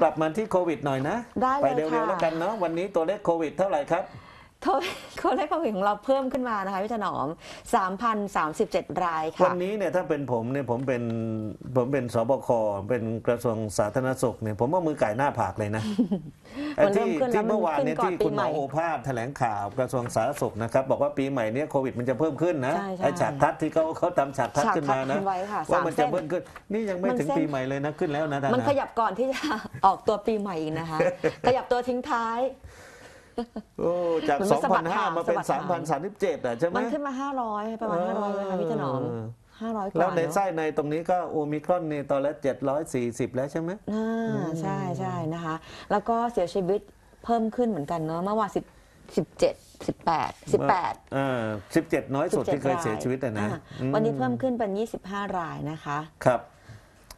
กลับมาที่โควิดหน่อยนะ ได้เลยไปเร็วค่ะๆแล้วกันเนาะวันนี้ตัวเลขโควิดเท่าไหร่ครับ โทษคนเลขโควิดของเราเพิ่มขึ้นมานะคะพี่ถนอม 3,037 รายวัค่ะนนี้เนี่ยถ้าเป็นผมเนี่ยผมเป็นผมเป็นสบคเป็นกระทรวงสาธารณสุขเนี่ยผมเอามือไก่หน้าผากเลยนะไอ้มันเริ่ที่มขึ้นแล้วที่เมื่อวานเนี่ยมันขึ้นก่อนที่คุณหมอปีใหม่โอภาสแถลงข่าวกระทรวงสาธารณสุขนะครับบอกว่าปีใหม่เนี้โควิดมันจะเพิ่มขึ้นนะใช่ใช่ไอ้ฉากทัดที่เขาเขาทำฉากทัดฉากทัดขึ้นมานะขึ้นไว้ค่ะว่าสามมันจะเส้นเพิ่มขึ้น นี่ยังไม่มันถึงเส้นปีใหม่เลยนะขึ้นแล้วนะท่านมันนะขยับก่อนที่จะออกตัวปีใหม่อีกนะคะ ขยับตัวทิ้งท้าย โอ้จากมันสไม่องสะบัพัดนห้าหางมาเป็น สะบัสาดมหาพันงสามสิบเจ็ดอะใช่ไหม มันขึ้นมา500ประมาณ500เลยค่ะพี่ถนอม500กแล้วว่าในเนอะไส้ในตรงนี้ก็โอมิครอนนี่ตอนละเจ็ดร้อยสี่สิบแล้วใช่ไหม อ่าใช่ใช่นะคะ แล้วก็เสียชีวิตเพิ่มขึ้นเหมือนกันเนาะเมื่อวาน10 17 18 18อ่าสิบเจ็ดน้อยสุดที่เคยเสียชีวิตอะนะอ่าอืมวันนี้เพิ่มขึ้นเป็น 25 รายนะคะ ครับ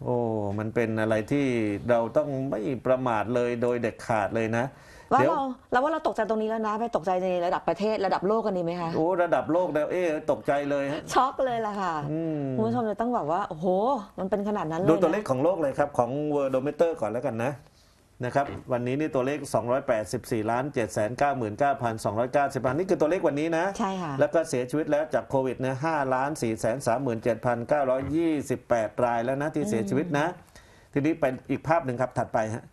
โอ้ มันเป็นอะไรที่เราต้องไม่ประมาทเลยโดยเด็ดขาดเลยนะ ว่าเดี๋ยว เราเราว่าเราตกใจตรงนี้แล้วนะ ไปตกใจในระดับประเทศระดับโลกกันดีไหมคะ โอ้ระดับโลกแล้วเอ๊ะตกใจเลยฮะช็อกเลยล่ะค่ะอืมคุณผู้ชมจะต้องแบบว่า โอ้โห มันเป็นขนาดนั้นเลยดูตัวนะเลขของโลกเลยครับ ของ Worldometer ก่อนแล้วกันนะนะครับ วันนี้นี่ตัวเลข 284ล้าน799,290นี่คือตัวเลขวันนี้นะ ใช่ค่ะ แล้วก็เสียชีวิตแล้วจากโควิดเนี่ย5ล้าน4 3 7 9 2 8 รายแล้วนะที่เสียชีวิตนะ ทีนี้ไปอีกภาพหนึ่งครับถัดไปฮะ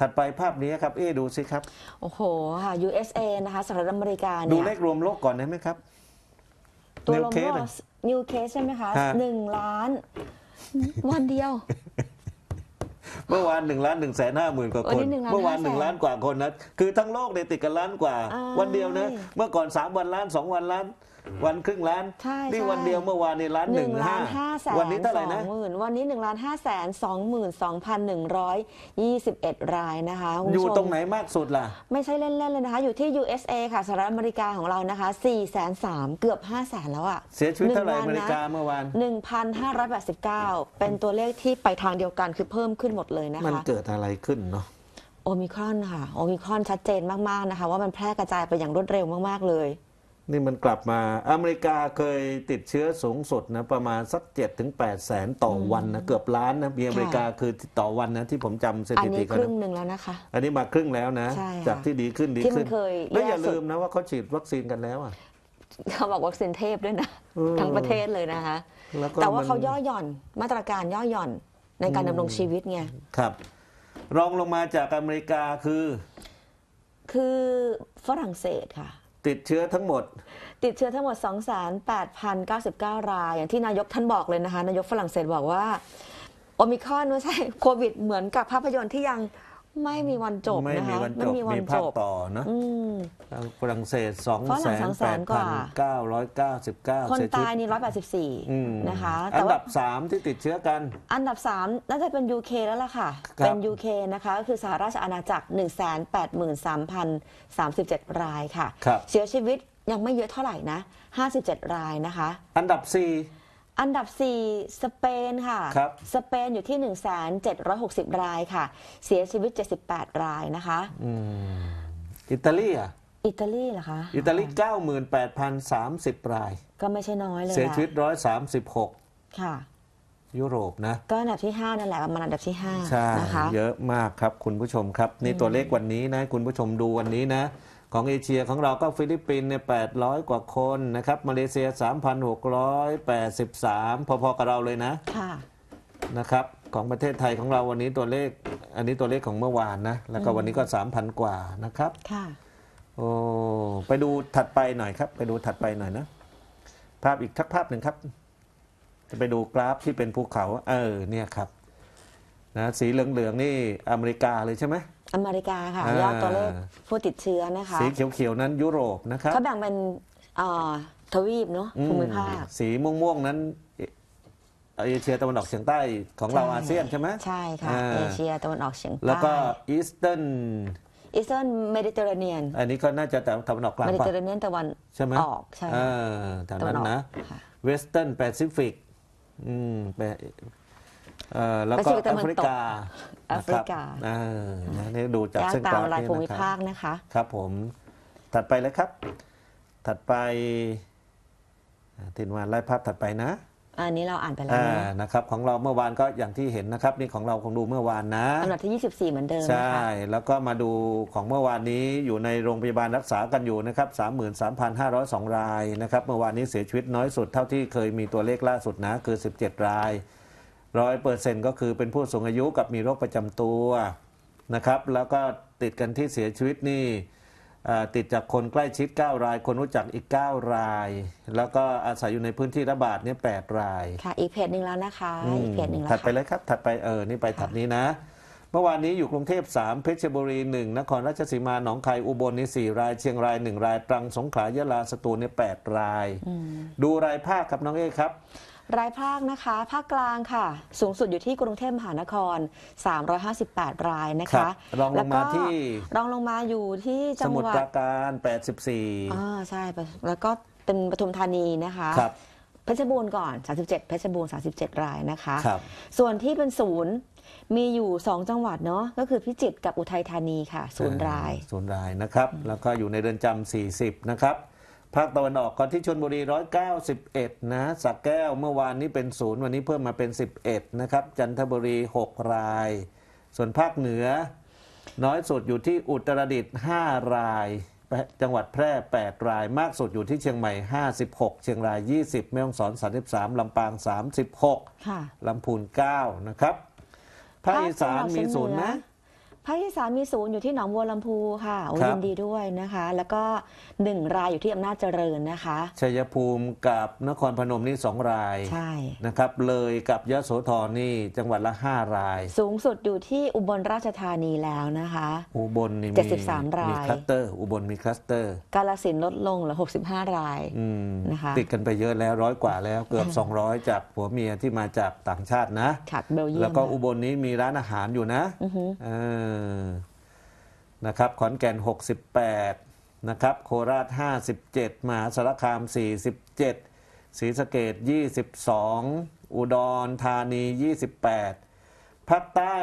ถัดไปภาพนี้ครับ เอ๊ะดูสิครับ โอ้โหค่ะ USA นะคะสหรัฐอเมริกาดูเนี่ยเลขรวมโลกก่อนได้ไหมครับ ตัว New ลง case โลอะกนิวเคสใช่ไหมคะฮะ หนึ่งล้าน วันเดียว เมื่อวานหนึ่งล้านหนึ่งแสนห้าหมื่นกว่าวันคนี้นหนึ่งล้านเมื่อวานห้าแสนหนึ่งล้านกว่าคนนะคือทั้งโลกเนี่ยติดกันล้านกว่าอ้ายวันเดียวนะ เมื่อก่อนสามวันล้านสองวันล้าน วันครึ่งล้านใช่นี่ใช่ วันเดียวเมื่อวานนี่ล้านหหนึ่นึ่งงล้าห้านห้าแสนวันนี้เท่าไหร่นะ สองหมื่นวันนี้หนึ่งล้านห้าแสนสองหมื่นสองพันหนึ่งร้อยยี่สิบเอ็ดรายนะคะคุณอยู่ผู้ชมตรงไหนมากสุดล่ะ ไม่ใช่เล่น ๆ เลยนะคะ อยู่ที่ USA ค่ะสหรัฐอเมริกาของเรานะคะ4แสนสามเกือบ5แสนแล้วอะเสียชีวิตเท่าไหร่นึ่องเมวันรินะกาเมื่อวาน 1,589 เป็นตัวเลขที่ไปทางเดียวกันคือเพิ่มขึ้นหมดเลยนะมันคะ เกิดอะไรขึ้นเนาะ โอมิครอนค่ะ โอมิครอนชัดเจนมาก ๆ นะคะ ว่ามันแพร่กระจายไปอย่างรวดเร็วมาก ๆ เลย นี่มันกลับมาอเมริกาเคยติดเชื้อสูงสุดนะประมาณสัก7ถึง8แสนต่อวันนะเกือบล้านนะมีอเมริกาคือต่อวันนะที่ผมจำสอันถินี้ติกันครึ่งนะหนึ่งแล้วนะคะ อันนี้มาครึ่งแล้วนะใช่ค่ะจากที่ดีขึ้นดีที่มันขึ้นเคยแล้วอย่าแย่สุดลืมนะว่าเขาฉีดวัคซีนกันแล้วอะเขาบอกวัคซีนเทพด้วยนะเออทั้งประเทศเลยนะคะแล้วก็แต่ว่ามันเขาย่อหย่อนมาตรการย่อหย่อนในการดำรงชีวิตไงครับ รองลงมาจากอเมริกาคือ คือฝรั่งเศสค่ะ ติดเชื้อทั้งหมด ติดเชื้อทั้งหมด 28,099 ราย อย่างที่นายกท่านบอกเลยนะคะ นายกฝรั่งเศสบอกว่า โอมิครอนไม่ใช่โควิดเหมือนกับภาพยนตร์ที่ยัง ไม่มีวันจบไม่นะมีคะวันจไม่บมีวัมีนภาจคบต่อนะอืม ฝรั่งเศส2 ฝรั่ง8 200,000กว่า 999 คนเสียชีวิตายตนี่อืม184 นะคะ อัแต่นว่าดับ 3 ที่ติดเชื้อกัน อันดับ 3 น่าจะเป็น UK แล้วล่ะค่ะ ครับ เป็น UK นะคะก็คือสหราชอาณาจักร 183,037 รายค่ะ ครับ เสียชีวิตยังไม่เยอะเท่าไหร่นะ 57 รายนะคะ อันดับ อันดับ 4 สเปนค่ะ ครับ สเปนอยู่ที่ 1,760 รายค่ะ เสียชีวิต 78 รายนะคะ4อืมอิตาลีอะ อิตาลีเหรอคะอิตาลี 98,030 ราย ก็ไม่ใช่น้อยเลยเสียนะชีวิต 136 ค่ะ ยุโรปนะ ก็อันดับที่ 5 นั่นแหละประมาณอันดับที่ใช่5นะคะ เยอะมากครับคุณผู้ชมครับ นี่ตัวเลขวันนี้นะ คุณผู้ชมดูวันนี้นะ ของเอเชียของเราก็ฟิลิปปินส์เนี่ย800กว่าคนนะครับมาเลเซีย3,683พอๆกับเราเลยนะค่ะนะครับของประเทศไทยของเราวันนี้ตัวเลข อันนี้ตัวเลขของเมื่อวานนะ แล้วก็วันนี้ก็3,000กว่านะครับค่ะโอ้ไปดูถัดไปหน่อยครับ ไปดูถัดไปหน่อยนะ ภาพอีกทักภาพหนึ่งครับ จะไปดูกราฟที่เป็นภูเขา เออเนี่ยครับ นะสีเหลืองๆนี่อเมริกาเลยใช่ไหมอเมริกาค่ะอ่ายยอดตัวเลขผู้ติดเชื้อนะคะสีเขียวๆนั้นยุโรปนะครับเขาแบ่งเป็นเอ่อทวีปเนาะอืมภูมิภาคสีม่วงๆนั้นเอเอเชียตะวันออกเฉียงใต้ของเราใช่อาเซียนใช่ไหมใช่ค่ะอ่าเอเชียตะวันออกเฉียงใต้แล้วก็อีสเทิร์นอีสเทิร์นเมดิเตอร์เรเนียนอันนี้ก็น่าจะตะวันออกกลางเมดิป่ะเตอร์เรเนียนตะวันใช่ไหมออกใช่เอค่ะอแถวตะวันั้นออกนะค่ะเวสเทิร์นแปซิฟิกอืมแป เอ่อแล้วก็ Pacific แอฟริกาแอฟริกานะครับเออนะนี่ดูจากแยกเส้นตากมราฟรายนี่ภูมินะคภารับคนะคะครับผมถัดไปเลยครับ ถัดไปอ่าทินวานไล่ภาพถัดไปนะอันนี้เราอ่านไปแล้วอ่านะนะครับของเราเมื่อวานก็อย่างที่เห็นนะครับนี่ของเราคงดูเมื่อวานนะอันดับที่ 24 เหมือนเดิมใช่นะคะแล้วก็มาดูของเมื่อวานนี้อยู่ในโรงพยาบาลรักษากันอยู่นะครับ33,502 รายนะครับเมื่อวานนี้เสียชีวิตน้อยสุดเท่าที่เคยมีตัวเลขล่าสุดนะคือ 17 ราย ร้อยเปอร์เซ็นต์ก็คือเป็นผู้สูงอายุกับมีโรคประจำตัวนะครับแล้วก็ติดกันที่เสียชีวิตนี่อ่าติดจากคนใกล้ชิด 9 ราย คนรู้จักอีก 9 ราย แล้วก็อาศัยอยู่ในพื้นที่ระบาดเนี่ย8ราย ค่ะ อีกเพจหนึ่งแล้วนะคะอืมอีกเพจหนึ่งแล้วถัดไปค่ะเลยครับ ถัดไปเออ นี่ไปถัดนี้นะ เมื่อวานนี้อยู่กรุงเทพ 3 เพชรบุรี 1 นครราชสีมา หนองคาย อุบลนี่ 4 ราย เชียงราย 1 ราย ตรัง สงขลา ยะลา สตูลเนี่ย8ราย ดูรายภาคครับน้องเอ๊ครับ รายภาคนะคะ ภาคกลางค่ะ สูงสุดอยู่ที่กรุงเทพมหานคร 358 รายนะครัคะบรองลงมาที่แล้วก็รองลงมาอยู่ที่สจังมุทหรวัปดราการ 84อ่าใช่ แล้วก็เป็นปทุมธานีนะคะครับเพชรบูรณ์ก่อน 37 เพชรบูรณ์ 37 รายนะคะครับส่วนที่เป็นศูนย์มีอยู่ 2 จังหวัดเนาะก็คือพิจิตรกับอุทัยธานีค่ะศูนย์รายศูนย์รายนะครับ แล้วก็อยู่ในเรือนจำ40 นะครับ ภาคตะวันออกก่อนที่ชนบุรี 191 นะสักแก้วเมื่อวานนี้เป็นศูนย์วันนี้เพิ่มมาเป็น 11 นะครับ จันทบุรี 6 ราย ส่วนภาคเหนือ น้อยสุดอยู่ที่อุตรดิตถ์5ราย จังหวัดแพร่ 8 ราย มากสุดอยู่ที่เชียงใหม่ 56 เชียงราย 20 แม่ฮ่องสอน 33 ลำปาง 36ค่ะลำพูน 9 นะครับ ภาคอีสานมีศูนย์ไหม ภาคอีสานมีศูนย์อยู่ที่หนองบัวลำพูค่ะโอ้ครับ ยินดีด้วยนะคะ แล้วก็หนึ่งรายอยู่ที่อำนาจเจริญนะคะ ชัยภูมิกับนครพนมนี่สองรายใช่ นะครับ เลยกับยะโสธรนี่จังหวัดละ5ราย สูงสุดอยู่ที่อุบลราชธานีแล้วนะคะ อุบลนี่มี73ราย มีคลัสเตอร์ อุบลมีคลัสเตอร์กาลสินธุ์ลดลงเหลือ 65 ราย อืมนะคะ ติดกันไปเยอะแล้วร้อยกว่าแล้วเกือบ 200 จากผัวเมียที่มาจากต่างชาตินะขัดเบลเยียมแล้วก็ค่ะอุบลนี้มีร้านอาหารอยู่นะอือฮึ เออนะครับขอนแก่น 68 นะครับ โคราช 57 มหาสารคาม 47ศรีสะเกด22 อุดรธานี 28 ภาคใต้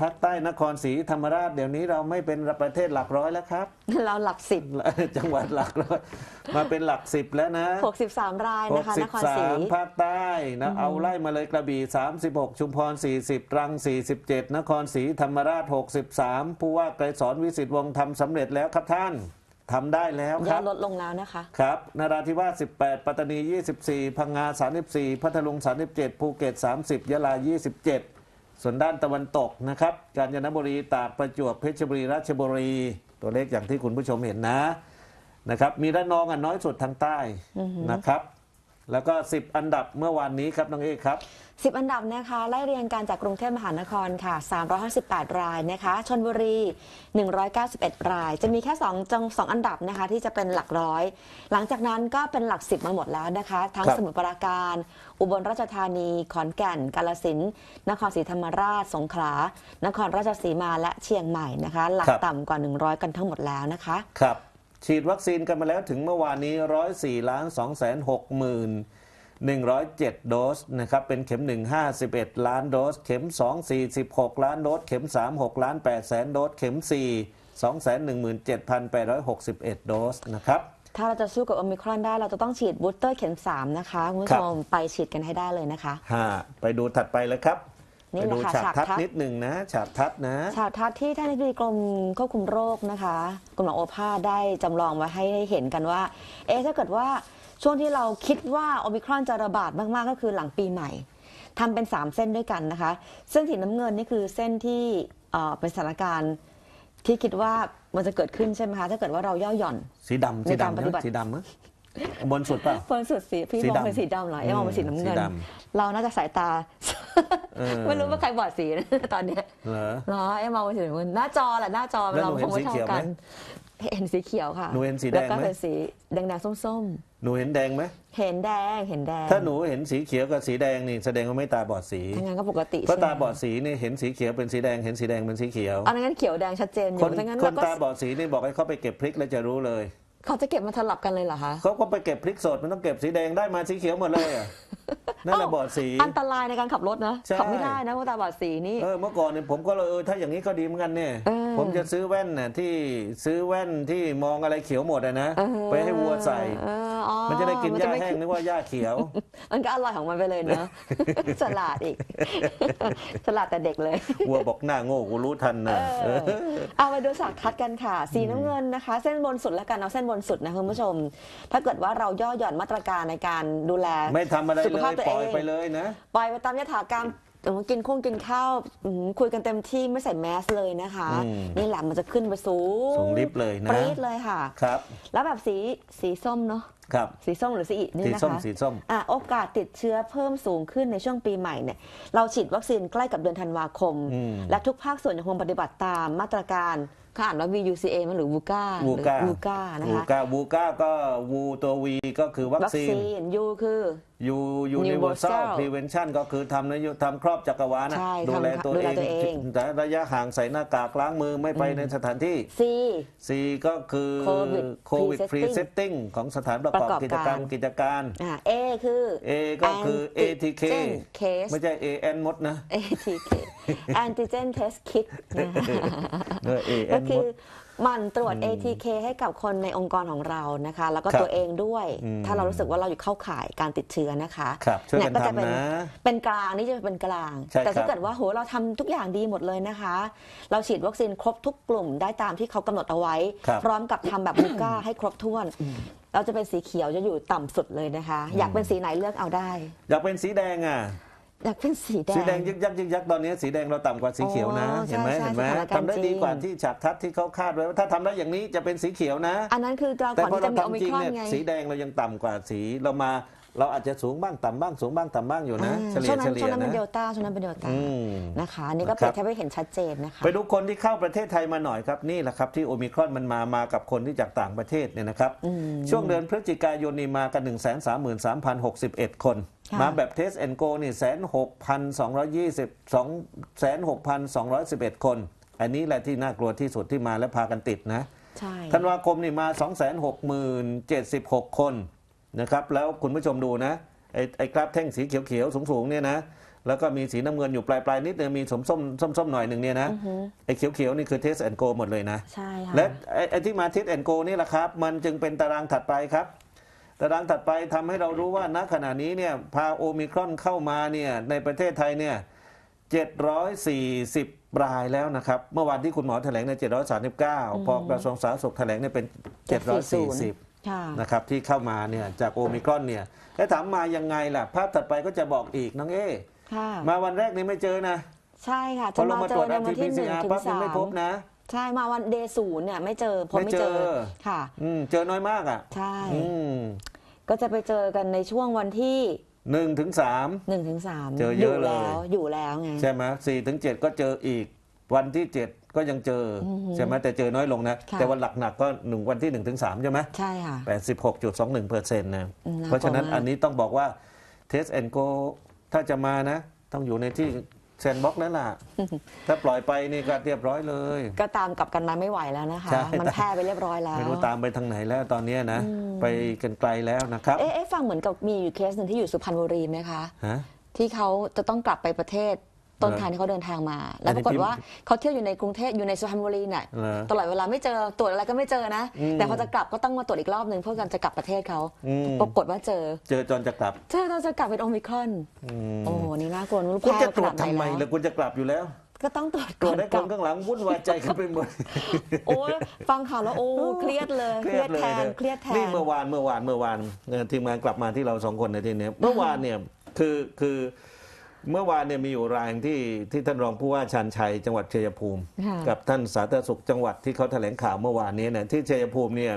ภาคใต้นครศรีธรรมราชเดี๋ยวนี้เราไม่เป็นประเทศหลักร้อยแล้วครับ เราหลักสิบจังหวัดหลักร้อยมาเป็นหลักสิบแล้วนะ 63 รายนะคะนครศรี63ภาคใต้นะเอาไล่มาเลยกระบี่ 36 ชุมพร 40ตรัง 47 นครศรีธรรมราช 63 ผู้ว่าไกรสอนวิสิตวงศ์ทำสำเร็จแล้วครับท่านทำได้แล้วยคอรัดบลดลงแล้วนะคะ ครับนราธิวาส 18 ปัตตานี 24 พังงา 34 พัทลุง 37 ภูเก็ต 30 ยะลา 27 ส่วนด้านตะวันตกนะครับ กาญจนบุรีตากประจวบเพชรบุรีราชบุรี ตัวเลขอย่างที่คุณผู้ชมเห็นนะนะครับ มีระนองอะน้อยสุดทางใต้นะครับ แล้วก็ 10 อันดับเมื่อวานนี้ครับน้องเอกครับ 10 อันดับนะคะไล่เรียงกันจากกรุงเทพมหานครค่ะ 358 รายนะคะชนบุรี 191 ราย จะมีแค่2จังสองอันดับนะคะที่จะเป็นหลักร้อย หลังจากนั้นก็เป็นหลัก 10 มาหมดแล้วนะคะ ทั้งครับสมุทรปราการ อุบลราชธานี ขอนแก่น กาลสินธุ์นครศรีธรรมราช สงขลา นครราชสีมาและเชียงใหม่นะคะ หลักต่ำกว่า 100 กันทั้งหมดแล้วนะคะ ครับ ฉีดวัคซีนกันมาแล้วถึงเมื่อวานนี้ 104ล้าน2แสน6หมื่น107 โดสนะครับ เป็นเข็ม 1 51 ล้านโดส เข็ม 2 46 ล้านโดส เข็ม 3 6 ล้าน8แสนโดส เข็ม 4 2 17,861 โดสนะครับ ถ้าเราจะสู้กับโอมิครอนได้เราจะต้องฉีดบูสเตอร์เข็ม 3 นะคะ คุณผู้ชมไปฉีดกันให้ได้เลยนะคะ ฮะไปดูถัดไปเลยครับ นี่ไปแหละดูค่ะฉากทัดฉากทัดนิดหนึ่งนะฉากทัดนะฉากทัศน์ที่ท่านอธิบดีกรมควบคุมโรคนะคะคุณหมอโอภาสได้จำลองไว้ให้ได้เห็นกันว่า เอ๊ะถ้าเกิดว่าช่วงที่เราคิดว่าโอมิครอนจะระบาดมากๆก็คือหลังปีใหม่ทำเป็น 3 เส้นด้วยกันนะคะ เส้นสีน้ำเงินนี่คือเส้นที่เอ่อเป็นสถานการณ์ที่คิดว่ามันจะเกิดขึ้นใช่ไหมคะถ้าเกิดว่าเราย่อหย่อน สีดำในสีการดำปฏิบัติสีดำมั้ย บนสุดเปล่า บนสุดสีพี่สีมองดำเป็นสีดำเหรอเอ๊ะมองเป็นสีน้ำเงิน สีดเราน่าจะสายตา เออ ไม่รู้ว่าใครบอดสีนะตอนเนี้ยเหรอเนาะไอ้มองไปถึงมันหน้าจอแหละหน้าจอแล้วเราหนูเห็นคงไม่สีเท่าเขียวไหมกันเห็นสีเขียวค่ะหนูเห็นสีแดงไหมแล้วก็เป็นสีแดงๆส้มหนูเห็นแดงไหมๆเห็นแดงเห็นแดงถ้าหนูเห็นสีเขียวกับสีแดงนี่แสดงว่าไม่ตาบอดสีทั้งนั้นก็ปกติเพราะใช่ไหมตาบอดสีนี่เห็นสีเขียวเป็นสีแดงเห็นสีแดงเป็นสีเขียว อันนั้นเขียวแดงชัดเจนอคยู่นทั้งนั้นคเรานก็ ตาบอดสีนี่บอกให้เขาไปเก็บพริกแล้วจะรู้เลย เขาจะเก็บมาสลับกันเลยเหรอคะ เขาก็ไปเก็บพริกสดมันต้องเก็บสีแดงได้มาสีเขียวหมดเลยอะนั่นแหละเอ้าบอดสี อันตรายในการขับรถนะ ใช่ ขับไม่ได้นะเพราะตาบอดสีนี่ เออเมื่อก่อนเนี่ยผมก็เลยเออถ้าอย่างนี้ก็ดีเหมือนกันเนี่ย เออพ ผมจะซื้อแว่นน่ะที่ซื้อแว่นที่มองอะไรเขียวหมดอะนะเออไปให้วัวใส่ เอออ๋อมันจะได้กินหญ้าไม่แห้งนึกว่าหญ้าเขียว มันก็อร่อยของมันไปเลยเนอะ ฉลาดอีก ฉลาดแต่เด็กเลย วัวบอกหน้าโง่กูรู้ทันนะเออเอาไปดูฉากทัดกันค่ะ สีน้ำเงินนะคะ เส้นบนสุดแล้วกันเอาเส้นบนสุดนะคุณผู้ชม ถ้าเกิดว่าเราย่อหย่อนมาตรการในการดูแล ไม่ทำอะไรสุขเลภาพยตัวปล่อยเอง ไปเลยนะ ปล่อยไปตามยถากรรม อืมกินข้งกินข้าวอืมคุยกันเต็มที่ไม่ใส่แมสเลยนะคะ อืม นี่แหละมันจะขึ้นไปสูงสูงลิฟต์เลยนะปรี๊ดเลยค่ะ ครับแล้วแบบสีสีส้มเนาะครับ สีส้มหรือสีอีนี่สีนะคะส้มสีส้ม อะโอกาสติดเชื้อเพิ่มสูงขึ้นในช่วงปีใหม่เนี่ยเราฉีดวัคซีนใกล้กับเดือนธันวาคม อืมและทุกภาคส่วนยังคงปฏิบัติตามมาตรการเขาอ่านว่า VUCA มั้ยหรือ VUCA หรือ VUCA VUCA นะวูคะ ก้าวูก้าก็วูตัววีก็คือวัควัคซีน ซีน U คือ ยูยูนิเวอร์แซล Universal พรีเวนชั่นก็คือทำนโยทำครอบจักรวาลนะใช่ดูแลทำตัวดูเอแลงตัวเอง แต่ระยะห่างใส่หน้ากากล้างมือไม่ไปในสถานที่ C C ก็คือ Covid โควิดฟรี Pre-setting เซตติ้งของสถานประกอบประกอบกิจกรรมการ กิจการ อ่า A คือ A ก็คือ ATK Antigen case ไม่ใช่ AN มดนะ ATK Antigen Test Kit นะคะ เออก็ AN มคือดห มันตรวจ ATK ให้กับคนในองค์กรของเรานะคะ แล้วก็ครับตัวเองด้วยอืมถ้าเรารู้สึกว่าเราอยู่เข้าข่ายการติดเชื้อนะคะครับช่วยกันเก็จะทำเป็นนะเป็นกลางนี่จะเป็นกลางใช่แต่ครัถ้าบเกิดว่าโหเราทำทุกอย่างดีหมดเลยนะคะ เราฉีดวัคซีนครบทุกกลุ่มได้ตามที่เขากำหนดเอาไว้ครับพร้อมกับทำแบบบูก้าให้ครบถ้วนเราจะเป็นสีเขียวจะอยู่ต่ำสุดเลยนะคะ อยากเป็นสีไหนเลือกเอาได้ อยากเป็นสีแดงอะ อยากเป็นสีแดง สีแดงยึกยักยึกยักตอนนี้สีแดงเราต่ำกว่าสีเขียวนะอ๋อเห็นไหมใช่เห็นไหมใช่สถานการณ์ทำได้ดีกว่าจริงที่ฉากทัดที่เขาคาดไว้ว่าถ้าทำได้อย่างนี้จะเป็นสีเขียวนะ อันนั้นคือเราแต่ก่อนพอที่เราจะมีโอมิทำจริคงรอนเนี่ยไงสีแดงเรายังต่ำกว่าสีเรามา เราอาจจะสูงบ้างต่ำบ้างสูงบ้างต่ำบ้างอยู่นะอ่าเฉลี่ช่ยวงนั้เฉนลี่ช่วงยนั้นเป็นนะเดลต้าช่วงนั้นเป็นเดลต้าอืมนะคะอันนี่ก็นะเปครีรัยบบเทียบให้เห็นชัดเจนนะคะ ไปดูคนที่เข้าประเทศไทยมาหน่อยครับนี่แหละครับที่โอมิครอนมันมามากับคนที่จากต่างประเทศเนี่ยนะครับช่วงเดือนพฤศจิกายนนี่มากัน 1 3 3 3 6 1 คน ค่ะ มาแบบเทสแอนโกนี่แสนหกพันสองร้อยยี่สิบสองแสนหกพันสองร้อยสิบเอ็ดคน อันนี้แหละที่น่ากลัวที่สุดที่มาแล้วพากันติดนะ ใช่ธันวาคมนี่มา 2 6 0 0 0คน นะครับ แล้วคุณผู้ชมดูนะไอ้ไอ้กราฟแท่งสีเขียวๆสูงๆเนี่ยนะแล้วก็มีสีน้ำเงินอยู่ปลายๆนิดนึงมีสมส้มส้มๆหน่อยหนึ่งเนี่ยนะไอ้เขียวๆนี่คือเทสแอนโกหมดเลยนะใช่ค่ะและไอ้ไอ้ที่มาเทสแอนโกนี่แหละครับ มันจึงเป็นตารางถัดไปครับ ตารางถัดไปทำให้เรารู้ว่าณขณะนี้เนี่ยพาโอมิครอนเข้ามาเนี่ยในประเทศไทยเนี่ย740 รายแล้วนะครับ เมื่อวานที่คุณหมอแถลงใน 739 พอกระทรวงสาธารณสุขแถลงเนี่ยเป็น 740ค่ะ นะครับที่เข้ามาเนี่ยจากโอมิครอนเนี่ยแล้วถามมายังไงล่ะ ภาพถัดไปก็จะบอกอีกน้องเอค่ะมาวันแรกนี่ไม่เจอนะ ใช่ค่ะพจะอลงมามาเจตรวอจในวันที่หนึ่ง RT-PCR ถึงปั๊บยัสางไม่พบมนะใช่มาวันเดย์ศูนย์เนี่ยไม่เจอพบไม่ไม่เจเจออค่ะอืมเจอน้อยมากอะใช่อืมก็จะไปเจอกันในช่วงวันที่หนึ่งถึงสาม1นถึงสามเจอเยอะเลยแล้วอยู่แล้วไงใช่ไหมสี่ถึงเจ็ดก็เจออีกวันที่เจ็ด ก็ยังเจออใช่ไหมแต่เจอน้อยลงนะค่ะแต่วันหนักๆก็หนึ่งวันที่หนึ่งถึงสามใช่ไหมใช่ค่ะแปดสิบหกจุดสองหนึ่งเปอร์เซ็นต์นะอืมน่ากลัวเพราะฉะนั้นมากอันนี้ต้องบอกว่าเทสแอนโกถ้าจะมานะ ต้องอยู่ในที่แซนบ็อกนั่นแหละถ้าปล่อยไปนี่ก็เรียบร้อยเลย ก็ตามกลับกันมาไม่ไหวแล้วนะคะใช่มันแพร่ไปเรียบร้อยแล้ว ไม่รู้ตามไปทางไหนแล้วตอนเนี้ยนะ ไปกันไกลแล้วนะครับเอ๊ะเอ๊ะฟังเหมือนกับมีอยู่เคสหนึ่งที่อยู่สุพรรณบุรีไหมคะฮะที่เขาจะต้องกลับไปประเทศ ต้นทางที่เขาเดินทางมา แล้วปรากฏว่าเขาเที่ยวอยู่ในกรุงเทพอยู่ในสุพรรณบุรีเนี่ยเหรอตลอดเวลาไม่เจอตรวจอะไรก็ไม่เจอนะอืมแต่พอจะกลับก็ต้องมาตรวจอีกรอบหนึ่งเพื่อกันจะกลับประเทศเขาอืมปรากฏว่าเจอ เจอจนจะกลับเจอเราจะกลับเป็นโอมิครอนอืมโอ้โหนี่น่ากลัวรู้คุณแพร่จะตรวจขนาดไหนทำไมแล้ล่ะวคุณจะกลับอยู่แล้วก็ต้องตรวจตรก่วอจนได้กคลับนข้างหลังวุ่นวายใจกันไปหมดโอ้ยฟังข่าวแล้วโอ้เครียดเลยเครียดแทนนะเครียดแทนี่นเมื่อวานเมื่อวานเมื่อวานเอ่อทีมงานกลับมาที่เราสองคนในทีเนี้ยเมื่อวานเนี่ยคือคือ เมื่อวานเนี่ยมีอยู่รายที่ที่ท่านรองผู้ว่าชันชัยจังหวัดชัยภูมิค่ะกับท่านสาธารณสุขจังหวัดที่เขาแถลงข่าวเมื่อวานนี้เนี่ยที่ชัยภูมิเนี่ย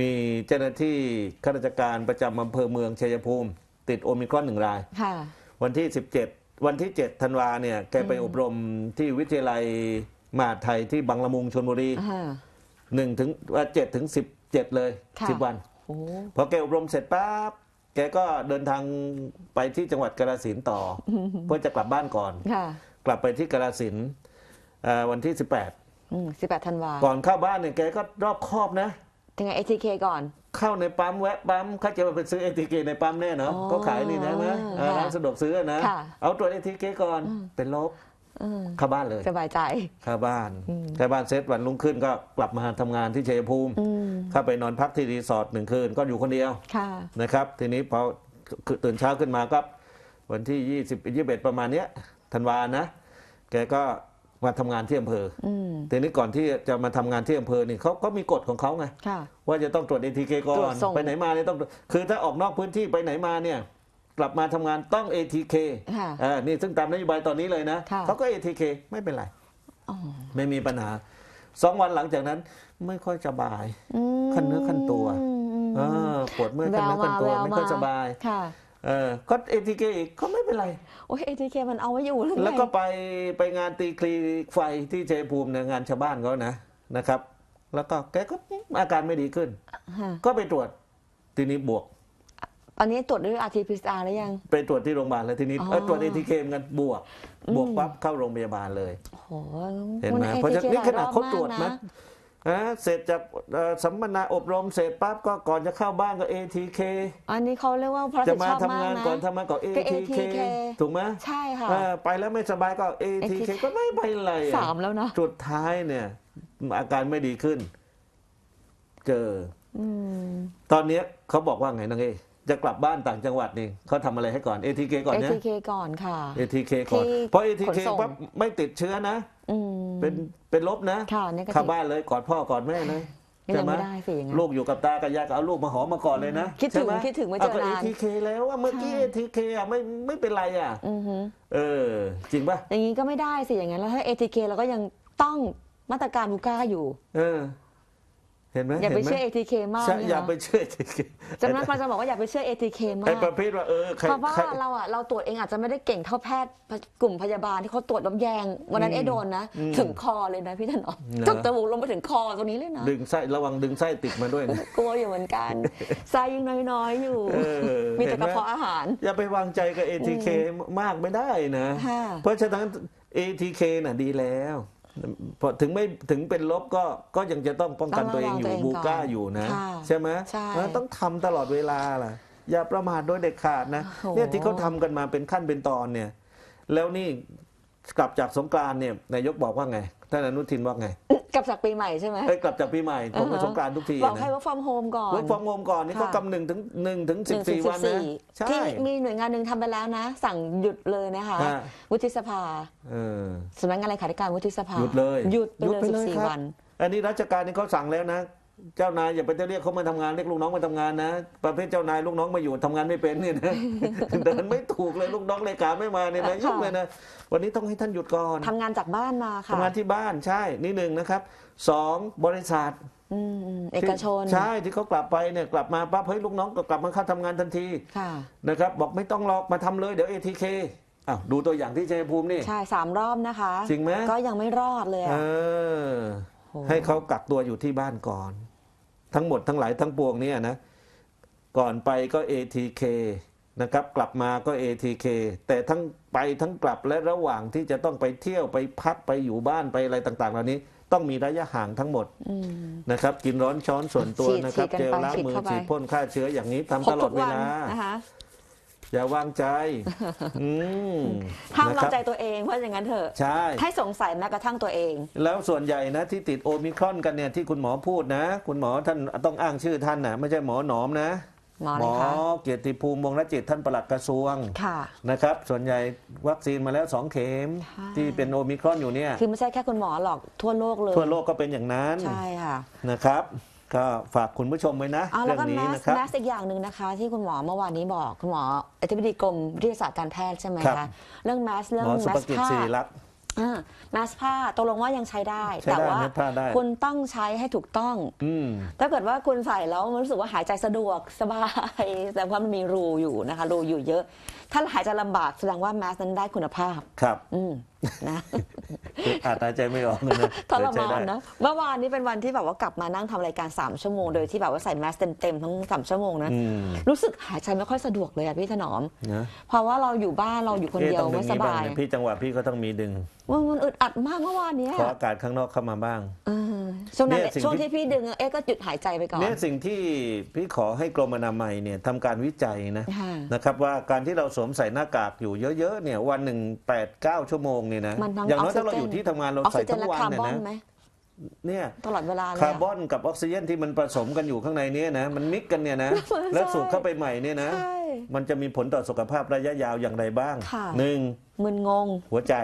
มีเจ้าหน้าที่ข้าราชการประจำอำเภอเมืองชัยภูมิ ติดโอมิครอนหนึ่งรายค่ะวันที่ 17 วันที่ 7 ธันวาเนี่ยแกไปอบรมที่วิทยาลัยมหาดไทยที่บางละมุงชลบุรีอ่าหนึ่งถึงว่าเจ็ดถึงสิบเจ็ดเลยค่ะสิบวันโอ้พอแกอบรมเสร็จปั๊บ แกก็เดินทางไปที่จังหวัดกาฬสินธุ์ต่อ เพื่อจะกลับบ้านก่อน ค่ะกลับไปที่กาฬสินธุ์เอ่อวันที่ 18อืมสิบแปดธันวาก่อนเข้าบ้านเนี่ยแกก็รอบคอบนะยังไง ATK ก่อน เข้าในปั๊มแวะปั๊มเขาจะไปซื้อเอทีเคในปั๊มแน่เนาะอ๋อเขาขายนี่นะนะเออค่ะร้านสะดวกซื้อนะ ค่ะ เอาตรวจเอทีเคก่อนเป็นลบ เออเข้าบ้านเลย สบายใจ เข้าบ้านเข้าบ้านเสร็จวันรุ่งขึ้นก็กลับมาทำงานที่ชัยภูมิอืมเข้าไปนอนพักที่รีสอร์ทหนึ่งคืนก็อยู่คนเดียวค่ะนะครับ ทีนี้พอตื่นเช้าขึ้นมาก็วันที่20 21ประมาณเนี้ยธันวานะ แกก็มาทำงานที่อำเภออืมทีนี้ก่อนที่จะมาทำงานที่อำเภอนี่เขาก็มีกฎของเขาไงค่ะว่าจะต้องตรวจ ATK ก่อตรวจนส่งไปไหนมาเนี่ยต้อง คือถ้าออกนอกพื้นที่ไปไหนมาเนี่ย กลับมาทำงานต้อง ATK ค่ะอ่านี่ซึ่งตามนโยบายตอนนี้เลยนะค่ะเขาก็ ATK ไม่เป็นไรอ๋อไม่มีปัญหาสองวันหลังจากนั้นไม่ค่อยสบายอืมขั้นเนื้อขั้นตัวอืมอืมเออปวดเมื่อยขั้นเนื้อขั้นตัวแววมาไม่ค่อยสบายค่ะเออก็ ATK อีกก็ไม่เป็นไร โอ้ย ATK มันเอาไว้อยู่หรือไงแล้วก็ไปไปงานตีคลีไฟที่ชัยภูมิเนี่ยงานชาวบ้านเขานะนะครับ แล้วก็แกก็อาการไม่ดีขึ้นฮะก็ไปตรวจทีนี้บวกต อนนี้ตรวจด้วย RT-PCR แล้วยัง ไปตรวจที่โรงพยาบาลเลยทีนี้อ๋อ เออตรวจเอทีเคมกันบวก บวกปั๊บเข้าโรงพยาบาลเลย โอ้โหเห็นไหมคุณเพราะฉะนั้น ATK นี่ขนาดเขาตรวจหลยนะอบมากอ่าเสร็จจากเอ่อสัมมนาอบรมเสร็จปั๊บก็ก่อนจะเข้าบ้านก็ ATK อันนี้เขาเรียกว่าพระจะสิทมาชอบทำมากงานนะก่อนทำงานก่อน ก็ ATK ATK ถูกไหมใช่ค่ะเออไปแล้วไม่สบายก็ ATK ATK ก็ไม่ไปนไรอะ สามแล้วนะสุดท้ายเนี่ย อาการไม่ดีขึ้น เจอ อืม ตอนเนี้ยเขาบอกว่าไงนางเอ จะกลับบ้านต่างจังหวัดนี่เขาทำอะไรให้ก่อน ATK ก่อนเนี่ย ATK ก่อนค่ะ ATK ก่อน ที่เพราะ ATK ขนส่ง ปั๊บไม่ติดเชื้อนะ อืมเป็นเป็นลบนะค่ะนี่ก็เข้าบ้านเลยกอดพ่อกอดแม่เลยยังไม่ได้สิอย่างนั้น ลูกอยู่กับตากับยายก็เอาลูกมาหอมมาก่อนเลยนะคิดถึงใช่ไหมคิดถึงไม่เจอก็ นาน ATK แล้วอะเมื่อกี้ ใช่ ATK อะไม่ไม่เป็นไรอะอือหือเออ จริงป่ะอย่างนี้ก็ไม่ได้สิอย่างนั้นแล้วถ้า ATK เราก็ยังต้องมาตรการบูก้าอยู่ เออ เห็นไหมอย่าไปห็นหมเชื่อ ATK มากใช่นะอย่าคะไปเชื่อ ATK จำนักความจะบอกว่าอย่าไปเชื่อ ATK มาไอ้กประเภทว่าเออใครเพราะว่าใครเราอะเราตรวจเองอาจจะไม่ได้เก่งเท่าแพทย์กลุ่มพยาบาลที่เขาตรวจแบบแยง วันนั้นเอะโดนนะ ถึงคอเลยนะพี่ถนอมนะจนจมูกลงไปถึงคอตรงนี้เลยนะดึงไส้ระวังดึงไส้ติดมาด้วยนะกลัวอยู่เหมือนกันไส้ยังน้อยๆอยู่เออมีแต่เห็นไหมกระเพาะอาหาร อย่าไปวางใจกับ ATK มากไม่ได้นะค่ะเพราะฉะนั้น ATK น่ะดีแล้ว พอถึงไม่ถึงเป็นลบก็ก็ยังจะต้องป้องกันต้องตัวเองอยู่ระวังตัวเองบูก้าก่อนอยู่นะ ค่ะใช่ไหมใช่เออต้องทำตลอดเวลาล่ะ อย่าประมาทโดยเด็ดขาดนะโอ้โห เนี่ยที่เขาทำกันมาเป็นขั้นเป็นตอนเนี่ย แล้วนี่กลับจากสงกรานต์เนี่ยนายกบอกว่าไงท่านอนุทินว่าไง กลับจากปีใหม่ใช่ไหม เอ้ยกลับจากปีใหม่ ผมไปอ่าฮะ สงกรานต์ทุกทีบอกนะให้ว่าฟอร์มโฮมก่อน เวิร์กฟอร์มโฮมก่อนนี่เขาค่ะ กำหนึ่งถึงหนึ่งถึงหสิบนึ่งถึสี่งสิวับนนะสี่ใช่ ที่มีหน่วยงานหนึ่งทำไปแล้วนะ สั่งหยุดเลยนะคะ ฮะ วุฒิสภาเออ สำนักงานเลขาธิการวุฒิสภาหยุดเลยหยุดไปเลยหยุสิดบไปสี่เลยครับ วัน อันนี้ราชการนี่เขาสั่งแล้วนะ เจ้านายอย่าไปเรียกเขามาทำงานเรียกลูกน้องมาทำงานนะประเภทเจ้านายลูกน้องมาอยู่ทำงานไม่เป็นเนี่ยนะเดินไม่ถูกเลยลูกน้องเลขาไม่มาเนี่ยนะค่ะยุ่งเลยนะวันนี้ต้องให้ท่านหยุดก่อนทำงานจากบ้านมาค่ะทำงานที่บ้านใช่นี่หนึ่งนะครับสองบริษัทอืมอืมเอกชน ใช่ที่เขากลับไปเนี่ยกลับมาปั๊บเฮ้ยลูกน้องก็กลับมาเข้าทำงานทันทีค่ะนะครับบอกไม่ต้องหรอกมาทำเลยเดี๋ยว ATK อ้าวดูตัวอย่างที่ชัยภูมินี่ใช่สามรอบนะคะจริงไหมก็ยังไม่รอดเลยเออะอโอ้ให้เขากักตัวอยู่ที่บ้านก่อน ทั้งหมดทั้งหลายทั้งปวงเนี่ยนะก่อนไปก็ ATK นะครับกลับมาก็ ATK แต่ทั้งไปทั้งกลับและระหว่างที่จะต้องไปเที่ยวไปพักไปอยู่บ้านไปอะไรต่างๆ เหล่านี้ต้องมีระยะห่างทั้งหมดอืมนะครับ กินร้อนช้อนส่วนตัวฉีดนะครับฉีดกันเจลไปล้างฉีดมือเข้าไปฉีดพ่นฆ่าเชื้ออย่างนี้ทำครตบลอทุดกเววันลานะคะ อย่าวางใจอืมห้ามนะเราครับใจตัวเองเพราะอย่างนั้นเถอะใช่ให้สงสัยแม้กระทั่งตัวเอง แล้วส่วนใหญ่นะที่ติดโอมิครอนกันเนี่ยที่คุณหมอพูดนะ คุณหมอท่านต้องอ้างชื่อท่านนะไม่ใช่หมอหนอมนะหมออะไรคะเกียรติภูมิวงศ์รจิตท่านปลัดกระทรวงค่ะนะครับ ส่วนใหญ่วัคซีนมาแล้วสองเข็มใช่ที่เป็นโอมิครอนอยู่เนี่ย คือไม่ใช่แค่คุณหมอหรอกทั่วโลกเลย ทั่วโลกก็เป็นอย่างนั้น ใช่ค่ะนะครับ ก็ฝากคุณผู้ชมไว้นะเอาเรื่แล้อวก็งนี้แมสนะครับแมสอีกอย่างหนึ่งนะคะ ที่คุณหมอเมื่อวานนี้บอกคุณหมออธิบดีกรมวิทยาศาสตร์การแพทย์ใช่ไหมครัคะบเรื่องแมสเรื่องหมอสุแมภสกิจผ้าศิริรักษ์อ่าแมสผ้าตกลงว่ายังใช้ได้ใช้ได้แต่ว่าแมสผ้าได้คุณต้องใช้ให้ถูกต้องอืมถ้าเกิดว่าคุณใส่แล้วมันรู้สึกว่าหายใจสะดวกสบาย แต่ว่ามันมีรูอยู่นะคะ รูอยู่เยอะ ถ้าหายใจลำบากแสดงว่าแมสนั้นได้คุณภาพ ครับ อืมนะ อาจหายใจไม่ออกเลยนะทรแต่ใช้มาได้นนะเมื่อวานนี้เป็นวันที่แบบว่ากลับมานั่งทำรายการ 3 ชั่วโมงโดยที่แบบว่าใส่แมสเต็มๆทั้งสามชั่วโมงนะอืมรู้สึกหายใจไม่ค่อยสะดวกเลยอะพี่ถนอมนะเพราะว่าเราอยู่บ้านเราอยู่คนเดียวอ๊ะต้องไม่ดึงสนี้บ้าบางยเนี่ยพี่จังหวะพี่ก็ต้องมีดึง มันมันอึดอัดมากเมื่อวานเนี้ยขออากาศข้างนอกเข้ามาบ้างเออช่วงนั้นเนี่ยสิ่งช่วงที่ ที่พี่ดึงเอ๊ะก็หยุดหายใจไปก่อนเนี่ยสิ่งที่พี่ขอให้กรมอนามัยเนี่ยทำการวิจัยนะค่ะนะครับว่าการที่เราสวมใส่หน้ากากอยู่เยอะๆเนี่ยวันหนึ่งแปดเก้าชั่วโมงเนี่ยนะมันทั้งอย่างน้อยออกซิถ้าเราเจนอยู่ที่ทำงานเราออกใส่ซิเจทั้นงและวันคาร์เนี่ยบอนนะไหมเนี่ย ตลอดเวลาเลยคาร์บอนกับออกซิเจนที่มันผสมกันอยู่ข้างในเนี้นะมันมิกกันเนี่ยนะแล้วสูดเข้าไปใหม่เนี่ยนะ ใช่ มันจะมีผลต่อสุขภาพระยะยาวอย่างไรบ้างค่ะ หนึ่งมึนงง หัวใจ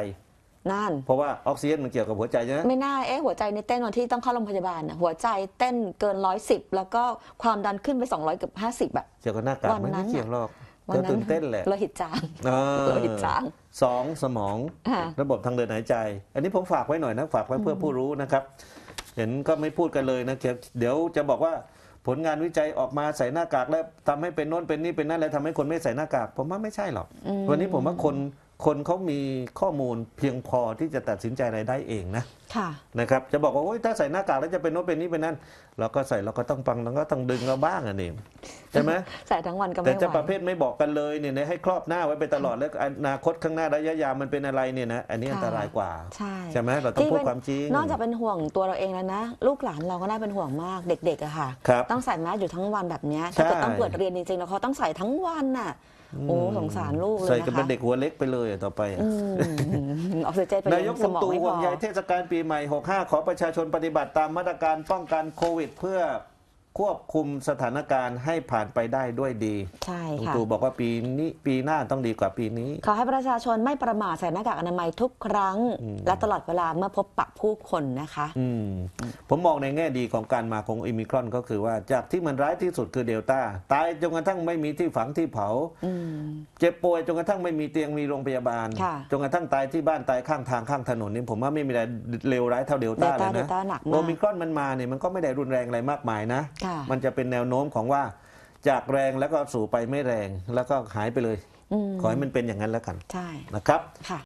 นั่น เพราะว่าออกซิเจนมันเกี่ยวกับหัวใจใช่ไหมไม่น่าเอ๊ะหัวใจในเต้นวันที่ต้องเข้าโรงพยาบาลน่ะหัวใจเต้นเกินร้อยสิบแล้วก็ความดันขึ้นไปสองร้อยกับห้าสิบอะเกี่ยวกับหน้ากากวันมันนั้ไม่นเกี่ยวหรอกวัเธอตื่นเต้นแหละโลหิตจางเออโลหิตจางสองสมองค่ะระบบทางเดินหายใจ อันนี้ผมฝากไว้หน่อยนะฝากไว้เพื่อผู้รู้นะครับ เห็นก็ไม่พูดกันเลยนะเดี๋ยวจะบอกว่าผลงานวิจัยออกมาใส่หน้ากากแล้วทำให้เป็นโน้นเป็นนี่เป็นนั่นแล้วทำให้คนไม่ใส่หน้ากาก ผมว่าไม่ใช่หรอกอืมวันนี้ผมว่าคน คนเขามีข้อมูลเพียงพอที่จะตัดสินใจอะไรได้เองนะค่ะนะครับ จะบอกว่าโอ๊ยถ้าใส่หน้ากากแล้วจะเป็นโน้นเป็นนี่เป็นนั่นเราก็ใส่เราก็ต้องฟังเราก็ต้องดึงเราบ้างอะนี่ใช่ไหมใส่ทั้งวันก็แต่ไม่ไหจะประวเภทไม่บอกกันเลยเนี่ยนะให้ครอบหน้าไว้ไปตลอดแล้วอนาคตข้างหน้าระยะยาวมันเป็นอะไรเนี่ยนะอันนี้ค่ะอันตรายกว่าใช่ใช่ไหมเราต้องพูดเป็นความจริงนอกจากเป็นห่วงตัวเราเองแล้วนะ ลูกหลานเราก็น่าเป็นห่วงมากเด็กๆอะค่ะครับต้องใส่แมสอยู่ทั้งวันแบบเนี้ยถ้าเกิดใช่ต้องเปิดเรียนจริงๆแล้วเขาต้องใส่ทั้งวันน่ะ โอ้สงสารลูกเลยใส่นะกันคะเป็นเด็กหัวเล็กไปเลยอะต่อไปอะอืมออกซิเจนไปนายกสลุงมองตู่ไม่ห่พวองใยเทศกาลปีใหม่ 65 ขอประชาชนปฏิบัติตามมาตรการป้องกันโควิด เพื่อ ควบคุมสถานการณ์ให้ผ่านไปได้ด้วยดีใช่ลุงค่ะตู่บอกว่าปีนี้ปีหน้าต้องดีกว่าปีนี้ ขอให้ประชาชนไม่ประมาทใส่หน้ากากอนามัยทุกครั้งและตลอดเวลาเมื่อพบปะผู้คนนะคะ อืมผมมองในแง่ดีของการมาของอิมิครอนก็คือว่าจากที่มันร้ายที่สุดคือเดลต้าตายจนกระทั่งไม่มีที่ฝังที่เผา อืม เจ็บป่วยจนกระทั่งไม่มีเตียงมีโรงพยาบาลค่ะ จนกระทั่งตายที่บ้านตายข้างทางข้างถนนนี่ผมว่าไม่มีอะไรเลวร้ายเท่าเดลต้า Delta เลยนะ Delta หนักมากโอมิครอนมันมาเนี่ยมันก็ไม่ได้รุนแรงอะไรมากมายนะค่ะมันจะเป็นแนวโน้มของว่า จากแรงแล้วก็สู่ไปไม่แรง แล้วก็หายไปเลยอืมขอให้มันเป็นอย่างนั้นแล้วกันใช่นะครับค่ะ